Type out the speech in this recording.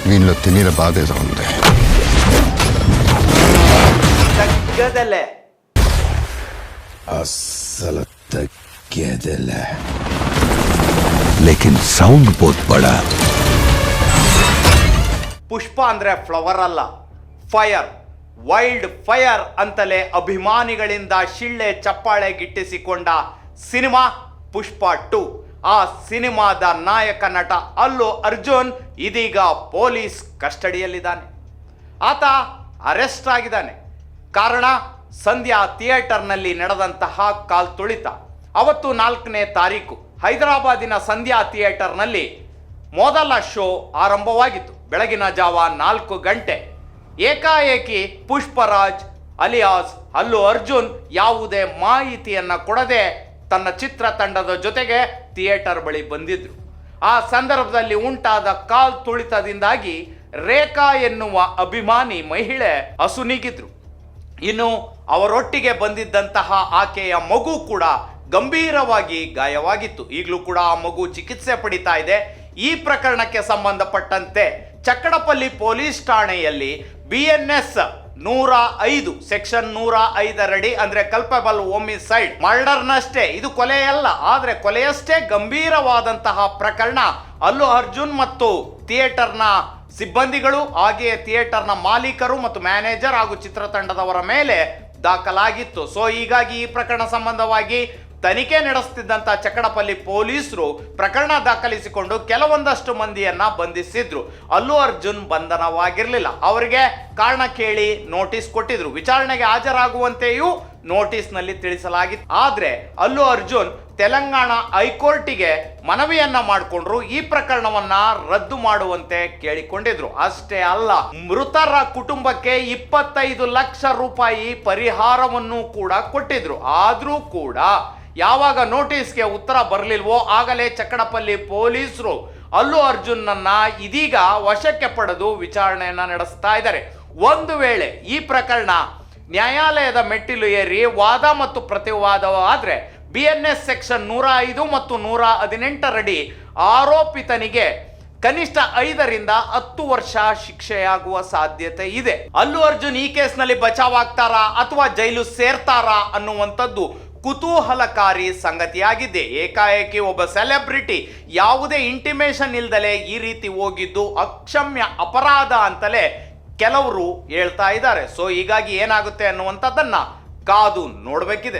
వీళ్ళలో తెలియని బాధ ఏదో ఉంది తగ్గదలే అస్సలు తగ్గేదిలే లేకిన్ సౌండ్ ಬಹುತ್ ಬಡಾ ಪುಷ್ಪ ಅಂದ್ರೆ ಫ್ಲವರ್ ಅಲ್ಲ ಫೈರ್ ವೈಲ್ಡ್ ಫೈರ್ ಅಂತಲೇ ಅಭಿಮಾನಿಗಳಿಂದ ಶಿಳ್ಳೆ ಚಪ್ಪಾಳೆ ಗಿಟ್ಟಿಸಿಕೊಂಡ ಸಿನಿಮಾ ಪುಷ್ಪ ಟು ಆ ಸಿನಿಮಾದ ನಾಯಕ ನಟ ಅಲ್ಲು ಅರ್ಜುನ್ ಇದೀಗ ಪೊಲೀಸ್ ಕಸ್ಟಡಿಯಲ್ಲಿದ್ದಾನೆ. ಆತ ಅರೆಸ್ಟ್ ಆಗಿದ್ದಾನೆ. ಕಾರಣ, ಸಂಧ್ಯಾ ಥಿಯೇಟರ್ನಲ್ಲಿ ನಡೆದಂತಹ ಕಾಲ್ ತುಳಿತ. ಅವತ್ತು ನಾಲ್ಕನೇ ತಾರೀಕು ಹೈದರಾಬಾದಿನ ಸಂಧ್ಯಾ ಥಿಯೇಟರ್ನಲ್ಲಿ ಮೊದಲ ಶೋ ಆರಂಭವಾಗಿತ್ತು. ಬೆಳಗಿನ ಜಾವ ನಾಲ್ಕು ಗಂಟೆ. ಏಕಾಏಕಿ ಪುಷ್ಪರಾಜ್ ಅಲಿಯಾಸ್ ಅಲ್ಲು ಅರ್ಜುನ್ ಯಾವುದೇ ಮಾಹಿತಿಯನ್ನು ಕೊಡದೆ ತನ್ನ ಚಿತ್ರತಂಡದ ಜೊತೆಗೆ ಥಿಯೇಟರ್ ಬಳಿ ಬಂದಿದ್ರು. ಆ ಸಂದರ್ಭದಲ್ಲಿ ಉಂಟಾದ ಕಾಲ್ ತುಳಿತದಿಂದಾಗಿ ರೇಖಾ ಎನ್ನುವ ಅಭಿಮಾನಿ ಮಹಿಳೆ ಅಸುನೀಗಿದ್ರು ಇನ್ನು ಅವರೊಟ್ಟಿಗೆ ಬಂದಿದ್ದಂತಹ ಆಕೆಯ ಮಗು ಕೂಡ ಗಂಭೀರವಾಗಿ ಗಾಯವಾಗಿತ್ತು. ಈಗಲೂ ಕೂಡ ಆ ಮಗು ಚಿಕಿತ್ಸೆ ಪಡಿತಾ ಇದೆ. ಈ ಪ್ರಕರಣಕ್ಕೆ ಸಂಬಂಧಪಟ್ಟಂತೆ ಚಕ್ಕಡಪಲ್ಲಿ ಪೊಲೀಸ್ ಠಾಣೆಯಲ್ಲಿ ಬಿ ಎನ್ ಎಸ್ ನೂರ ಐದು ಸೆಕ್ಷನ್ ನೂರ ಐದರಡಿ ಅಂದ್ರೆ ಕಲ್ಪಬಲ್ ಓಮಿಸೈಡ್ ಮರ್ಡರ್ನಷ್ಟೇ, ಇದು ಕೊಲೆಯಲ್ಲ, ಆದ್ರೆ ಕೊಲೆಯಷ್ಟೇ ಗಂಭೀರವಾದಂತಹ ಪ್ರಕರಣ. ಅಲ್ಲು ಅರ್ಜುನ್ ಮತ್ತು ಥಿಯೇಟರ್ನ ಸಿಬ್ಬಂದಿಗಳು, ಹಾಗೆಯೇ ಥಿಯೇಟರ್ನ ಮಾಲೀಕರು ಮತ್ತು ಮ್ಯಾನೇಜರ್ ಹಾಗೂ ಚಿತ್ರತಂಡದವರ ಮೇಲೆ ದಾಖಲಾಗಿತ್ತು. ಸೊ ಹೀಗಾಗಿ ಈ ಪ್ರಕರಣ ಸಂಬಂಧವಾಗಿ ತನಿಖೆ ನಡೆಸುತ್ತಿದ್ದಂತ ಚಕ್ಕಡಪಲ್ಲಿ ಪೊಲೀಸರು ಪ್ರಕರಣ ದಾಖಲಿಸಿಕೊಂಡು ಕೆಲವೊಂದಷ್ಟು ಮಂದಿಯನ್ನ ಬಂಧಿಸಿದ್ರು. ಅಲ್ಲು ಅರ್ಜುನ್ ಬಂಧನವಾಗಿರಲಿಲ್ಲ. ಅವರಿಗೆ ಕಾರಣ ಕೇಳಿ ನೋಟಿಸ್ ಕೊಟ್ಟಿದ್ರು. ವಿಚಾರಣೆಗೆ ಹಾಜರಾಗುವಂತೆಯೂ ನೋಟಿಸ್ನಲ್ಲಿ ತಿಳಿಸಲಾಗಿತ್ತು. ಆದ್ರೆ ಅಲ್ಲು ಅರ್ಜುನ್ ತೆಲಂಗಾಣ ಹೈಕೋರ್ಟಿಗೆ ಮನವಿಯನ್ನ ಮಾಡಿಕೊಂಡ್ರು. ಈ ಪ್ರಕರಣವನ್ನ ರದ್ದು ಮಾಡುವಂತೆ ಕೇಳಿಕೊಂಡಿದ್ರು. ಅಷ್ಟೇ ಅಲ್ಲ, ಮೃತರ ಕುಟುಂಬಕ್ಕೆ ಇಪ್ಪತ್ತೈದು ಲಕ್ಷ ರೂಪಾಯಿ ಪರಿಹಾರವನ್ನು ಕೂಡ ಕೊಟ್ಟಿದ್ರು. ಆದ್ರೂ ಕೂಡ ಯಾವಾಗ ನೋಟಿಸ್ಗೆ ಉತ್ತರ ಬರಲಿಲ್ವೋ ಆಗಲೇ ಚಕ್ಕಡಪಲ್ಲಿ ಪೊಲೀಸರು ಅಲ್ಲು ಅರ್ಜುನನ್ನ ಇದೀಗ ವಶಕ್ಕೆ ಪಡೆದು ವಿಚಾರಣೆಯನ್ನ ನಡೆಸ್ತಾ ಇದ್ದಾರೆ. ಒಂದು ವೇಳೆ ಈ ಪ್ರಕರಣ ನ್ಯಾಯಾಲಯದ ಮೆಟ್ಟಿಲು ಏರಿ ವಾದ ಮತ್ತು ಪ್ರತಿವಾದವಾದ್ರೆ ಬಿ ಎನ್ ಎಸ್ ಸೆಕ್ಷನ್ ನೂರ ಐದು ಮತ್ತು ನೂರ ಹದಿನೆಂಟರಡಿ ಆರೋಪಿತನಿಗೆ ಕನಿಷ್ಠ ಐದರಿಂದ ಹತ್ತು ವರ್ಷ ಶಿಕ್ಷೆಯಾಗುವ ಸಾಧ್ಯತೆ ಇದೆ. ಅಲ್ಲು ಅರ್ಜುನ್ ಈ ಕೇಸ್ನಲ್ಲಿ ಬಚಾವಾಗ್ತಾರಾ ಅಥವಾ ಜೈಲು ಸೇರ್ತಾರಾ ಅನ್ನುವಂಥದ್ದು ಕುತೂಹಲಕಾರಿ ಸಂಗತಿಯಾಗಿದೆ. ಏಕಾಏಕಿ ಒಬ್ಬ ಸೆಲೆಬ್ರಿಟಿ ಯಾವುದೇ ಇಂಟಿಮೇಷನ್ ಇಲ್ದಲೆ ಈ ರೀತಿ ಹೋಗಿದ್ದು ಅಕ್ಷಮ್ಯ ಅಪರಾಧ ಅಂತಲೇ ಕೆಲವರು ಹೇಳ್ತಾ ಇದ್ದಾರೆ. ಸೊ, ಹೀಗಾಗಿ ಏನಾಗುತ್ತೆ ಅನ್ನುವಂಥದ್ದನ್ನು ಕಾದು ನೋಡಬೇಕಿದೆ.